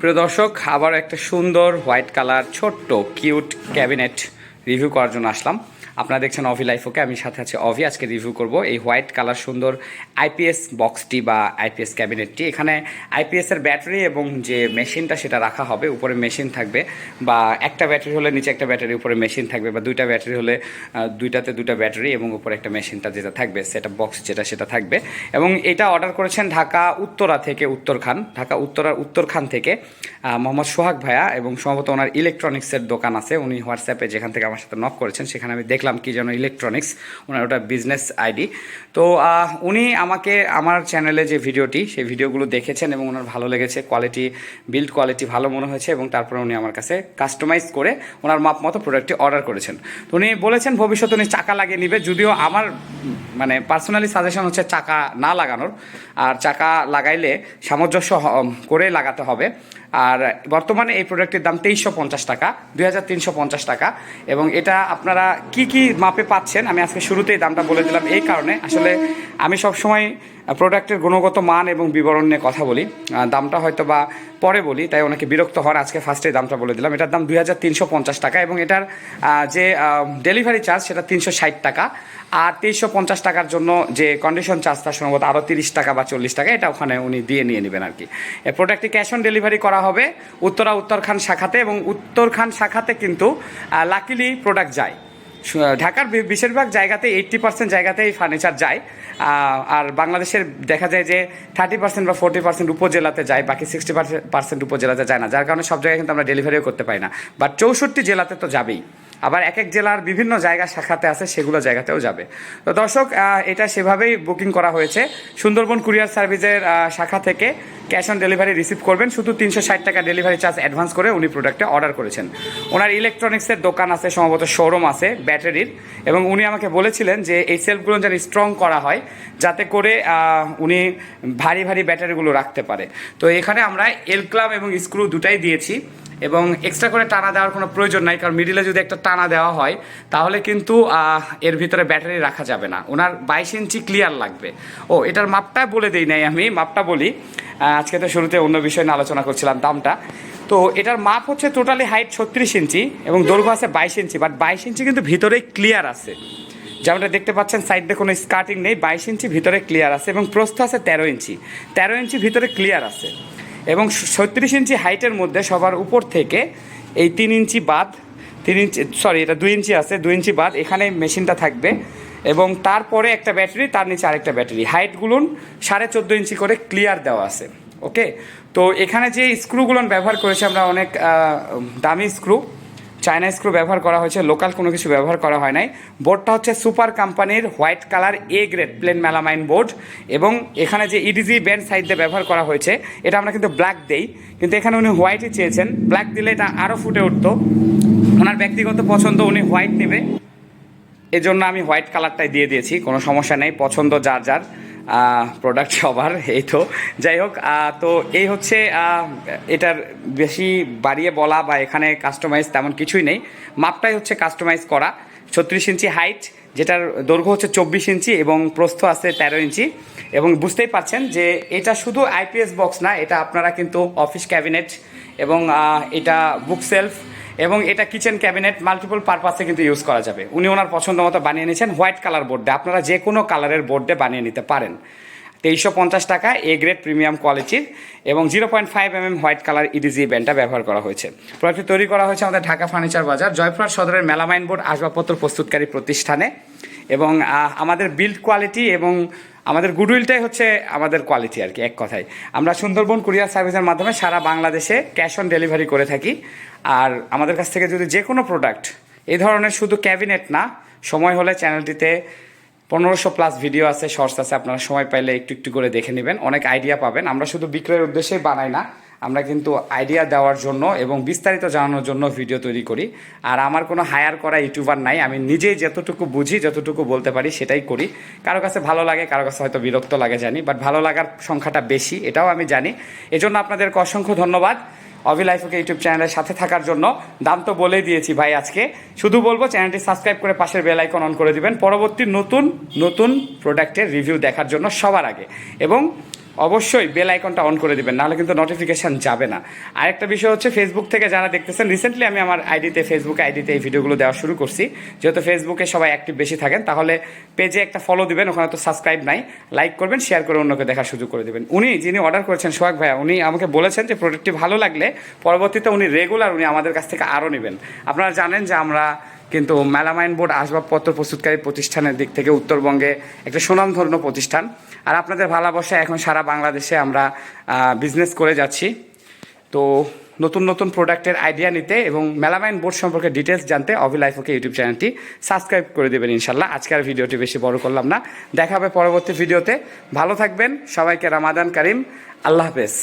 প্রিয় দর্শক আবার একটা সুন্দর হোয়াইট কালার ছোট্ট কিউট ক্যাবিনেট রিভিউ করার জন্য আসলাম। আপনারা দেখছেন অভি লাইফ ওকে আমি সাথে আছে অভি, আজকে রিভিউ করব এই হোয়াইট কালার সুন্দর আইপিএস বক্সটি বা আইপিএস ক্যাবিনেটটি এখানে আইপিএস এর ব্যাটারি এবং যে মেশিনটা সেটা রাখা হবে, উপরে মেশিন থাকবে বা একটা ব্যাটারি হলে নিচে একটা ব্যাটারি উপরে মেশিন থাকবে বা দুইটা ব্যাটারি হলে দুইটাতে দুটা ব্যাটারি এবং উপরে একটা মেশিনটা যেটা থাকবে সেটা বক্স যেটা সেটা থাকবে। এবং এটা অর্ডার করেছেন ঢাকা উত্তরা থেকে উত্তরখান ঢাকা উত্তরার উত্তরখান থেকে। মোহাম্মদ সোহাগ ভাইয়া এবং সম্ভবত ওনার ইলেকট্রনিক্সের দোকান আছে। উনি হোয়াটসঅ্যাপে যেখান থেকে আমার সাথে নক করেছেন, সেখানে আমি দেখলাম কি যেন ইলেকট্রনিক্স ওনার ওটা বিজনেস আইডি তো উনি আমাকে, আমার চ্যানেলে যে ভিডিওটি সেই ভিডিওগুলো দেখেছেন এবং ওনার ভালো লেগেছে কোয়ালিটি বিল্ড কোয়ালিটি ভালো মনে হয়েছে এবং তারপরে উনি আমার কাছে কাস্টমাইজ করে ওনার মাপ মতো প্রোডাক্টটি অর্ডার করেছেন। তো উনি বলেছেন, ভবিষ্যতে উনি চাকা লাগিয়ে নিবে। যদিও আমার মানে পার্সোনালি সাজেশন হচ্ছে চাকা না লাগানোর। আর চাকা লাগাইলে সামঞ্জস্য করে লাগাতে হবে। আর বর্তমানে এই প্রোডাক্টের দাম তেইশশো পঞ্চাশ টাকা, দুই হাজার তিনশো পঞ্চাশ টাকা। এবং এটা আপনারা কি কি মাপে পাচ্ছেন? আমি আজকে শুরুতেই দামটা বলে দিলাম এই কারণে। আসলে আমি সবসময় প্রোডাক্টের গুণগত মান এবং বিবরণ নিয়ে কথা বলি। দামটা হয়তো বা পরে বলি, তাই ওনাকে বিরক্ত হওয়ার আজকে ফার্স্টে দামটা বলে দিলাম। এটার দাম দুই হাজার তিনশো পঞ্চাশ টাকা এবং এটার যে ডেলিভারি চার্জ সেটা তিনশো ষাট টাকা। আর তেইশশো পঞ্চাশ টাকার জন্য যে কন্ডিশন চার্জটা সম্ভবত আরও তিরিশ টাকা বা চল্লিশ টাকা, এটা ওখানে উনি দিয়ে নিয়ে নেবেন আর কি। প্রোডাক্টটি ক্যাশ অন ডেলিভারি করা হবে উত্তরা উত্তরখান শাখাতে এবং উত্তরখান শাখাতে কিন্তু লাকিলি প্রোডাক্ট যায়। ঢাকার বেশিরভাগ জায়গাতে এইট্টি পার্সেন্ট জায়গাতেই ফার্নিচার যায়। আর বাংলাদেশের দেখা যায় যে থার্টি পার্সেন্ট বা ফোর্টি পার্সেন্ট উপজেলাতে যায়, বাকি সিক্সটি পার্সেন্ট উপজেলাতে যায় না। যার কারণে সব জায়গায় কিন্তু আমরা ডেলিভারিও করতে পারি না। বাট চৌষট্টি জেলাতে তো যাবেই। আবার এক এক জেলার বিভিন্ন জায়গা শাখাতে আছে, সেগুলো জায়গাতেও যাবে। তো দর্শক এটা সেভাবেই বুকিং করা হয়েছে। সুন্দরবন কুরিয়ার সার্ভিসের শাখা থেকে ক্যাশ অন ডেলিভারি রিসিভ করবেন। শুধু তিনশো ষাট টাকা ডেলিভারি চার্জ অ্যাডভান্স করে উনি প্রোডাক্টে অর্ডার করেছেন। ওনার ইলেকট্রনিক্সের দোকান আছে, সম্ভবত শোরুম আছে ব্যাটারির এবং উনি আমাকে বলেছিলেন যে, এই সেলফগুলো যেন স্ট্রং করা হয়, যাতে করে উনি ভারী ভারী ব্যাটারিগুলো রাখতে পারে। তো এখানে আমরা এল ক্লাব এবং স্ক্রু দুটাই দিয়েছি। এবং এক্সট্রা করে টানা দেওয়ার কোনো প্রয়োজন নাই, কারণ মিডিলে যদি একটা টানা দেওয়া হয়, তাহলে কিন্তু এর ভিতরে ব্যাটারি রাখা যাবে না। ওনার বাইশ ইঞ্চি ক্লিয়ার লাগবে। ও, এটার মাপটা বলে দিই নাই আমি, মাপটা বলি। আজকে তো শুরুতে অন্য বিষয় নিয়ে আলোচনা করছিলাম দামটা। তো এটার মাপ হচ্ছে টোটালি হাইট ছত্রিশ ইঞ্চি এবং দৈর্ঘ্য আছে বাইশ ইঞ্চি বাট বাইশ ইঞ্চি কিন্তু ভিতরেই ক্লিয়ার আছে। যেমনটা দেখতে পাচ্ছেন সাইডে কোনো স্কার্টিং নেই, বাইশ ইঞ্চি ভিতরে ক্লিয়ার আছে এবং প্রস্থ আছে তেরো ইঞ্চি। তেরো ইঞ্চি ভিতরে ক্লিয়ার আছে। এবং ছত্রিশ ইঞ্চি হাইটের মধ্যে সবার উপর থেকে এই তিন ইঞ্চি বাদ তিন ইঞ্চি সরি এটা দুই ইঞ্চি আছে, দুই ইঞ্চি বাদ এখানে মেশিনটা থাকবে এবং তারপরে একটা ব্যাটারি, তার নিচে আরেকটা ব্যাটারি। হাইটগুলো সাড়ে চোদ্দ ইঞ্চি করে ক্লিয়ার দেওয়া আছে ওকে তো এখানে যে স্ক্রুগুলো ব্যবহার করেছে আমরা অনেক দামি স্ক্রু চায়না স্ক্রু ব্যবহার করা হয়েছে লোকাল কোনো কিছু ব্যবহার করা হয় নাই। বোর্ডটা হচ্ছে সুপার কোম্পানির white colour A grade plain melamine board এবং এখানে যে ইডিজি ব্যান্ড সাইড দিয়ে ব্যবহার করা হয়েছে, এটা আমরা কিন্তু ব্ল্যাক দেই। কিন্তু এখানে উনি হোয়াইটই চেয়েছেন। ব্ল্যাক দিলে এটা আরও ফুটে উঠতো। ওনার ব্যক্তিগত পছন্দ উনি হোয়াইট নেবে। এজন্য আমি হোয়াইট কালারটাই দিয়ে দিয়েছি, কোনো সমস্যা নেই, পছন্দ যার যার। প্রোডাক্ট সবার, এই তো। যাই হোক তো এই হচ্ছে এটার বেশি বাড়িয়ে বলা বা এখানে কাস্টমাইজ তেমন কিছুই নেই। মাপটাই হচ্ছে কাস্টমাইজ করা। ছত্রিশ ইঞ্চি হাইট যেটার দৈর্ঘ্য হচ্ছে চব্বিশ ইঞ্চি এবং প্রস্থ আছে তেরো ইঞ্চি। এবং বুঝতেই পারছেন যে এটা শুধু আইপিএস বক্স না, এটা আপনারা কিন্তু অফিস ক্যাবিনেট এবং এটা বুক সেলফ এবং এটা কিচেন ক্যাবিনেট মাল্টিপল পারপাসে কিন্তু ইউজ করা যাবে। উনি ওনার পছন্দ মতো বানিয়ে নিয়েছেন হোয়াইট কালার বোর্ডে আপনারা যে কোনো কালারের বোর্ডে বানিয়ে নিতে পারেন। তেইশশো পঞ্চাশ টাকা এ গ্রেড প্রিমিয়াম কোয়ালিটির এবং zero point five M M white colour E D G ব্যান্ডটা ব্যবহার করা হয়েছে। প্রোডাক্টটি তৈরি করা হয়েছে আমাদের ঢাকা ফার্নিচার বাজার জয়পুরহাট সদরের মেলামাইন বোর্ড আসবাবপত্র প্রস্তুতকারী প্রতিষ্ঠানে। এবং আমাদের বিল্ড কোয়ালিটি এবং আমাদের গুডউইলটাই হচ্ছে আমাদের কোয়ালিটি আর কি, এক কথায়। আমরা সুন্দরবন কুরিয়ার সার্ভিসের মাধ্যমে সারা বাংলাদেশে ক্যাশ অন ডেলিভারি করে থাকি। আর আমাদের কাছ থেকে যদি যে কোনো প্রোডাক্ট এই ধরনের শুধু ক্যাবিনেট না, সময় হলে চ্যানেলটিতে পনেরোশো প্লাস ভিডিও আছে শর্টস আছে, আপনারা সময় পাইলে একটু একটু করে দেখে নেবেন, অনেক আইডিয়া পাবেন। আমরা শুধু বিক্রয়ের উদ্দেশ্যেই বানাই না আমরা কিন্তু আইডিয়া দেওয়ার জন্য এবং বিস্তারিত জানানোর জন্য ভিডিও তৈরি করি। আর আমার কোনো হায়ার করা ইউটিউবার নাই, আমি নিজেই যতটুকু বুঝি, যতটুকু বলতে পারি সেটাই করি। কারও কাছে ভালো লাগে, কারও কাছে হয়তো বিরক্ত লাগে, জানি বাট ভালো লাগার সংখ্যাটা বেশি, এটাও আমি জানি। এজন্য আপনাদেরকে অসংখ্য ধন্যবাদ অভি লাইফকে ইউটিউব চ্যানেলের সাথে থাকার জন্য। দাম তো বলেই দিয়েছি ভাই আজকে। শুধু বলব চ্যানেলটি সাবস্ক্রাইব করে পাশের বেল আইকন অন করে দিবেন। পরবর্তী নতুন নতুন প্রোডাক্টের রিভিউ দেখার জন্য সবার আগে। এবং অবশ্যই বেল আইকনটা অন করে দিবেন, নাহলে কিন্তু নোটিফিকেশান যাবে না। আরেকটা বিষয় হচ্ছে ফেসবুক থেকে যারা দেখতেছেন রিসেন্টলি আমি আমার আইডিতে ফেসবুক আইডিতে এই ভিডিওগুলো দেওয়া শুরু করছি। যেহেতু ফেসবুকে সবাই অ্যাক্টিভ বেশি থাকেন, তাহলে পেজে একটা ফলো দিবেন, ওখানে তো সাবস্ক্রাইব নাই। লাইক করবেন শেয়ার করে অন্যকে দেখার সুযোগ করে দেবেন। উনি যিনি অর্ডার করেছেন, সোহাগ ভাইয়া, উনি আমাকে বলেছেন যে প্রোডাক্টটি ভালো লাগলে পরবর্তীতে উনি রেগুলার উনি আমাদের কাছ থেকে আরও নেবেন। আপনারা জানেন যে আমরা কিন্তু মেলামাইন বোর্ড আসবাবপত্র প্রস্তুতকারী প্রতিষ্ঠানের দিক থেকে উত্তরবঙ্গে একটা সুনামধন্য প্রতিষ্ঠান। আর আপনাদের ভালোবাসায় এখন সারা বাংলাদেশে আমরা বিজনেস করে যাচ্ছি। তো নতুন নতুন প্রোডাক্টের আইডিয়া নিতে এবং মেলামাইন বোর্ড সম্পর্কে ডিটেলস জানতে অভি লাইফ ওকে ইউটিউব চ্যানেলটি সাবস্ক্রাইব করে দেবেন ইনশাল্লাহ। আজকের ভিডিওটি বেশি বড় করলাম না। দেখাবে পরবর্তী ভিডিওতে। ভালো থাকবেন। সবাইকে রামাদান কারিম। আল্লাহ হাফেজ।